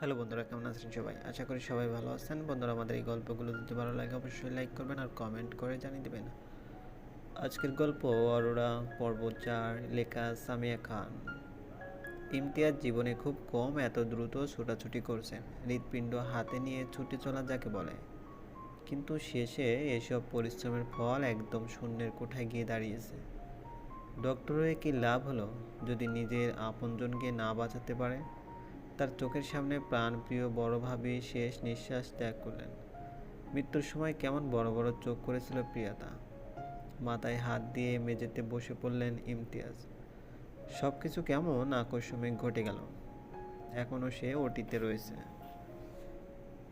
Hello বন্ধুরা, কেমন আছেন সবাই? আশা করি সবাই ভালো আছেন। বন্ধুরা, আমাদের এই গল্পগুলো যদি ভালো লাগে, অবশ্যই লাইক করবেন আর কমেন্ট করে জানিয়ে দেবেন। আজকের গল্প, অরোরা পর্ব চার লেখা সামিয়া খান। ইমতিয়াজ জীবনে খুব কম এত দ্রুত ছোটাছুটি করছেন হৃৎপিণ্ড হাতে নিয়ে ছুটে চলা যাকে বলে। কিন্তু শেষে এসব পরিশ্রমের ফল একদম শূন্যের কোঠায় গিয়ে দাঁড়িয়েছে। ডক্টরের কি লাভ হলো? যদি নিজের আপনজনকে না বাঁচাতে পারে? তার চোখের সামনে প্রাণপ্রিয় বড় ভাবি শেষ নিঃশ্বাস ত্যাগ করলেন। মৃত্যুর সময় কেমন বড় বড় চোখ করেছিল প্রিয়াতা। মাথায় হাত দিয়ে মেঝেতে বসে পড়লেন ইমতিয়াজ। সব কিছু কেমন আকস্মিক ঘটে গেল। এখনও সে ওটিতে রয়েছে।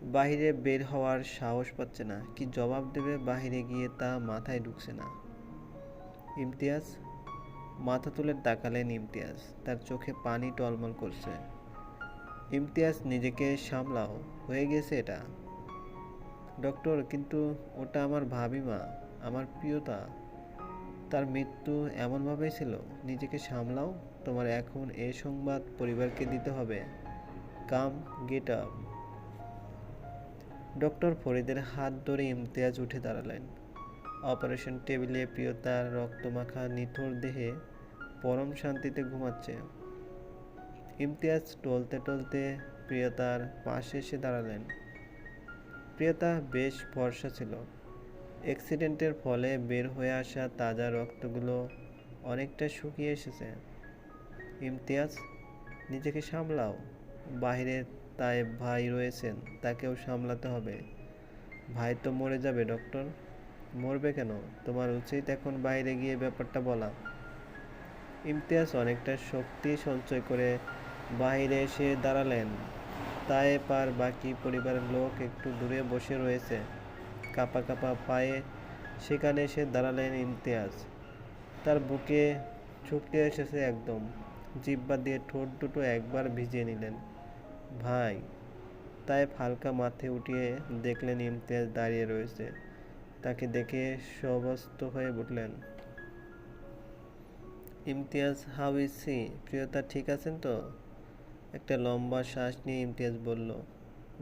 বাইরে বের হওয়ার সাহস পাচ্ছে না। কি জবাব দেবে বাইরে গিয়ে তা মাথায় ঢুকছে না। ইমতিয়াজ? মাথা তুলে তাকালেন ইমতিয়াজ। তার চোখে পানি টলমল করছে। ইমতিয়াজ নিজেকে সামলাও, হয়ে গেছে এটা। ডক্টর, কিন্তু ওটা আমার ভাবিমা আমার প্রিয়তা। তার মৃত্যু এমনভাবেই ছিল, নিজেকে সামলাও, তোমার এখন এ সংবাদ পরিবারকে দিতে হবে। Come, get up. ডক্টর ফরিদের হাত ধরে ইমতিয়াজ উঠে দাঁড়ালেন। অপারেশন টেবিলে প্রিয়তার রক্তমাখা নিথর দেহে পরম শান্তিতে ঘুমাচ্ছে। ইমতিয়াজ টলতে টলতে প্রিয়তার পাশে এসে দাঁড়ালেন। প্রিয়তা বেশ ভরসা ছিল। অ্যাক্সিডেন্টের ফলে বের হয়ে আসা তাজা রক্তগুলো অনেকটা শুকিয়ে এসেছে। ইমতিয়াজ, নিজেকে সামলাও। বাইরে তাই ভাই রয়েছেন, তাকেও সামলাতে হবে। ভাই তো মরে যাবে, ডক্টর। মরবে কেন? তোমার উচিত এখন বাইরে গিয়ে ব্যাপারটা বলা। ইমতিয়াজ অনেকটা শক্তি সঞ্চয় করে বাইরে এসে দাঁড়ালেন। তাই পার বাকি পরিবারের লোক একটু দূরে বসে রয়েছে। কাপা কাপা পায়ে সেখানে এসে দাঁড়ালেন ইমতিয়াজ। তার বুকে ছুটকে এসেছে একদম। জিব্বা দিয়ে ঠোঁট দুটো একবার ভিজিয়ে নিলেন। ভাই, তাই হালকা মাথে উঠিয়ে দেখলেন ইমতিয়াজ দাঁড়িয়ে রয়েছে। তাকে দেখে সবস্ত হয়ে উঠলেন। Imtiaz, how is she? Priyota ঠিক আছেন তো? একটা লম্বা শ্বাস নিয়ে ইমতিয়াজ বলল,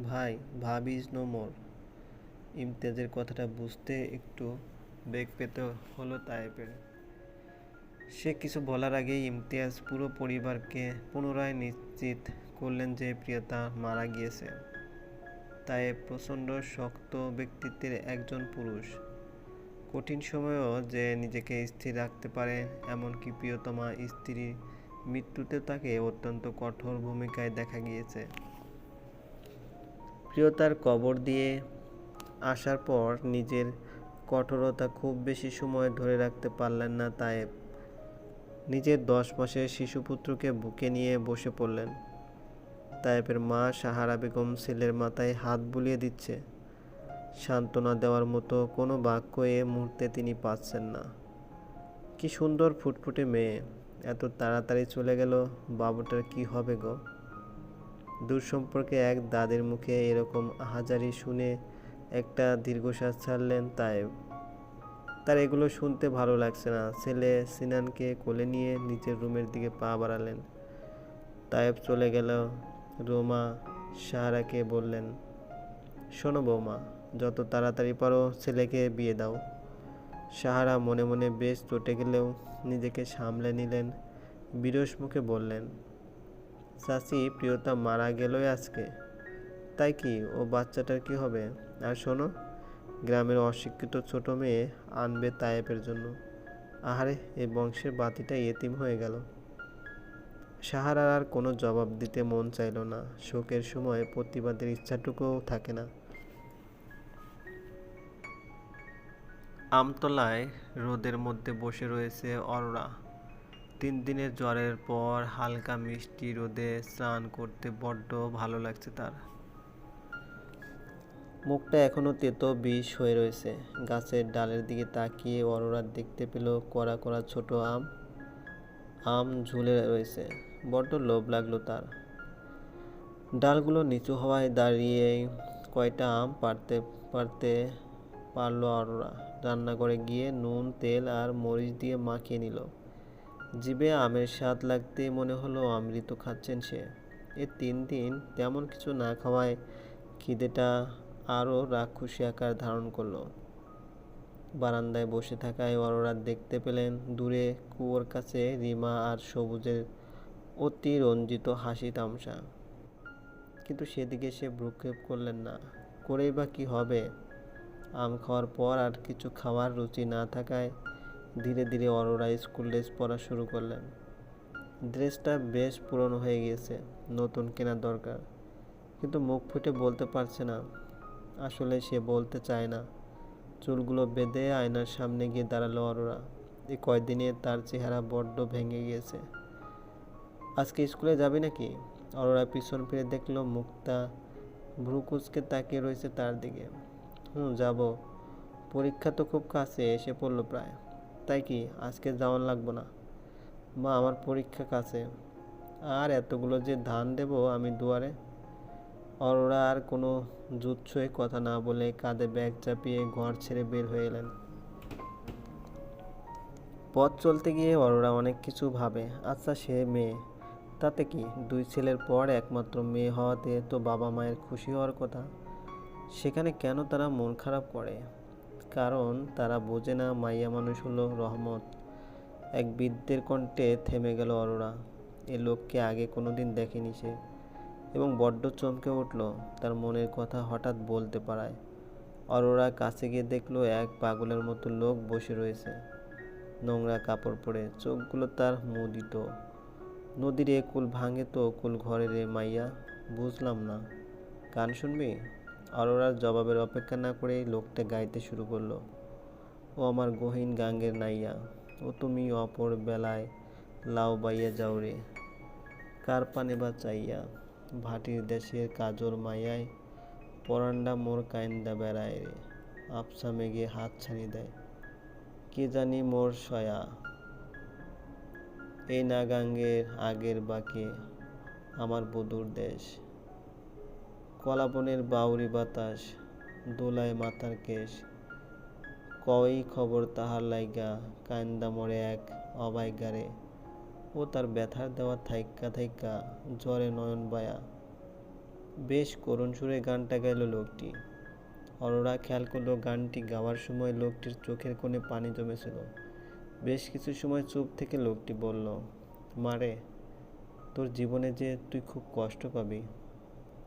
ভাই ভাবি ইজ নো মোর। ইমতিয়াজের কথাটা বুঝতে একটু বেগ পেতে হলো তাইপের। সে কিছু বলার আগেই ইমতিয়াজ পুরো পরিবারকে পুনরায় নিশ্চিত করলেন যে প্রিয়তা মারা গিয়েছে। তাই প্রচণ্ড শক্ত ব্যক্তিত্বের একজন পুরুষ। কঠিন সময়েও যে নিজেকে স্থির রাখতে পারে, এমনকি প্রিয়তমা স্ত্রীর মৃত্যুতে তাকে অত্যন্ত কঠোর ভূমিকায় দেখা গিয়েছে। প্রিয়তার কবর দিয়ে আসার পর নিজের কঠোরতা খুব বেশি সময় ধরে রাখতে পারলেন না তায়েব। নিজের দশ মাসের শিশুপুত্রকে বুকে নিয়ে বসে পড়লেন। তায়েবের মা সাহারা বেগম ছেলের মাথায় হাত বুলিয়ে দিচ্ছে। সান্ত্বনা দেওয়ার মতো কোনো বাক্য এ মুহূর্তে তিনি পাচ্ছেন না। কি সুন্দর ফুটফুটে মেয়ে। এত তাড়াতাড়ি চলে গেল, বাবুটার কি হবে গো? দূর সম্পর্কে এক দাদের মুখে এরকম হাজারি শুনে একটা দীর্ঘশ্বাস ছাড়লেন তাই। তার এগুলো শুনতে ভালো লাগছে না। ছেলে সিনানকে কোলে নিয়ে নিচের রুমের দিকে পা বাড়ালেন। তায়েব চলে গেল। রোমা সাহারাকে বললেন, শোনো বৌমা, যত তাড়াতাড়ি পারো ছেলেকে বিয়ে দাও। সাহারা মনে মনে বেশ চটে গেলেও নিজেকে সামলে নিলেন, বিরস মুখে বললেন, চাচি, প্রিয়তা মারা গেলই আজকে। তাই কি, ও বাচ্চাটার কি হবে? আর শোনো, গ্রামের অশিক্ষিত ছোট মেয়ে আনবে তায়েবের জন্য। আহারে এই বংশের বাতিটা এতিম হয়ে গেল। সাহারার আর কোনো জবাব দিতে মন চাইল না। শোকের সময় প্রতিবাদের ইচ্ছাটুকুও থাকে না। আমতলায় রোদের মধ্যে বসে রয়েছে অরোরা। তিন দিনের জ্বরের পর হালকা মিষ্টি রোদে স্নান করতে বড্ড ভালো লাগছে তার। মুখটা এখনও তেতো বিষ হয়ে রয়েছে। গাছের ডালের দিকে তাকিয়ে অরোরা দেখতে পেল কড়া কড়া ছোট আম। আম ঝুলে রয়েছে। বড্ড লোভ লাগল তার। ডালগুলো নিচু হওয়ায় দাঁড়িয়ে কয়টা আম পারতে পারতে পারল অরোরা রান্নাঘরে গিয়ে নুন, তেল আর মরিচ দিয়ে মাখিয়ে নিল। জিভে আমের স্বাদ লাগতেই মনে হলো অমৃত খাচ্ছেন সে। এ তিন দিন তেমন কিছু না খাওয়ায় খিদেটা আরও রাক্ষসী আকার ধারণ করল। বারান্দায় বসে থাকায় অরোরা দেখতে পেলেন দূরে কুয়োর কাছে রিমা আর সবুজের অতি রঞ্জিত হাসি তামসা কিন্তু সেদিকে সে ভ্রুক্ষেপ করলেন না। করেই বা কী হবে? আম খাওয়ার পর আর কিছু খাওয়ার রুচি না থাকায় ধীরে ধীরে অরোরা স্কুল ড্রেস পরা শুরু করলেন। ড্রেসটা বেশ পুরনো হয়ে গিয়েছে, নতুন কেনার দরকার। কিন্তু মুখ ফুটে বলতে পারছে না। আসলে সে বলতে চায় না। চুলগুলো বেঁধে আয়নার সামনে গিয়ে দাঁড়াল অরোরা। এই কয়দিনে তার চেহারা বড্ড ভেঙে গিয়েছে। আজকে স্কুলে যাবি নাকি? অরোরা পিছন ফিরে দেখল মুক্তা ভ্রুকুচকে তাকিয়ে রয়েছে তার দিকে। হুম, যাব। পরীক্ষা তো খুব কাছে, এসে পড়ল প্রায়। তাই কি, আজকে যাওয়ান লাগবো না? মা, আমার পরীক্ষা কাছে। আর এতগুলো যে ধান দেব আমি দুয়ারে? অরোরা আর কোনো জুৎসই কথা না বলে কাঁধে ব্যাগ চাপিয়ে ঘর ছেড়ে বের হয়ে এলেন। পথ চলতে গিয়ে অরোরা অনেক কিছু ভাবে। আচ্ছা সে মেয়ে। তাতে কি, দুই ছেলের পর একমাত্র মেয়ে হওয়াতে তো বাবা মায়ের খুশি হওয়ার কথা। সেখানে কেন তারা মন খারাপ করে? কারণ তারা বোঝে না মাইয়া মানুষ হলো রহমত। এক বৃদ্ধের কণ্ঠে থেমে গেল অরোরা। এ লোককে আগে কোনো দিন দেখেনি সে। এবং বড্ড চমকে উঠল তার মনের কথা হঠাৎ বলতে পারায়। অরোরা কাছে গিয়ে দেখল এক পাগলের মতো লোক বসে রয়েছে। নোংরা কাপড় পরে, চোখগুলো তার মুদিত। নদীর এ কুল ভাঙে তো কুল ঘরে রে মাইয়া। বুঝলাম না। গান শুনবি? অরোরার জবাবের অপেক্ষা না করেই লোকটা গাইতে শুরু করল, ও আমার গহীন গাঙ্গের নাইয়া, ও তুমি অপর বেলায় লাউ বাইয়া যাও রে। কার পানে বা চাইয়া, ভাটির দেশের কাজর মাইয়ায় পরান্ডা মোর কাইন্দা বেড়ায় রে আপসা মেঘে হাত ছাড়ি দেয়। কে জানি মোর সয়া, এই নাগাঙ্গের আগের বাকে, আমার বধুর দেশ। কলাবনের বাউরি বাতাস, দোলায় মাথার কেশ। কই খবর তাহার লাইগা কান্দা মরে এক অবাইগারে। ও তার ব্যথার দেওয়া থাইক্কা থাইক্কা, জ্বরে নয়ন বায়া। বেশ করুণ সুরে গানটা গাইল লোকটি। অরোরা খেয়াল করল গানটি গাওয়ার সময় লোকটির চোখের কোণে পানি জমেছিল। বেশ কিছু সময় চুপ থেকে লোকটি বলল মারে তোর জীবনে যে তুই খুব কষ্ট পাবি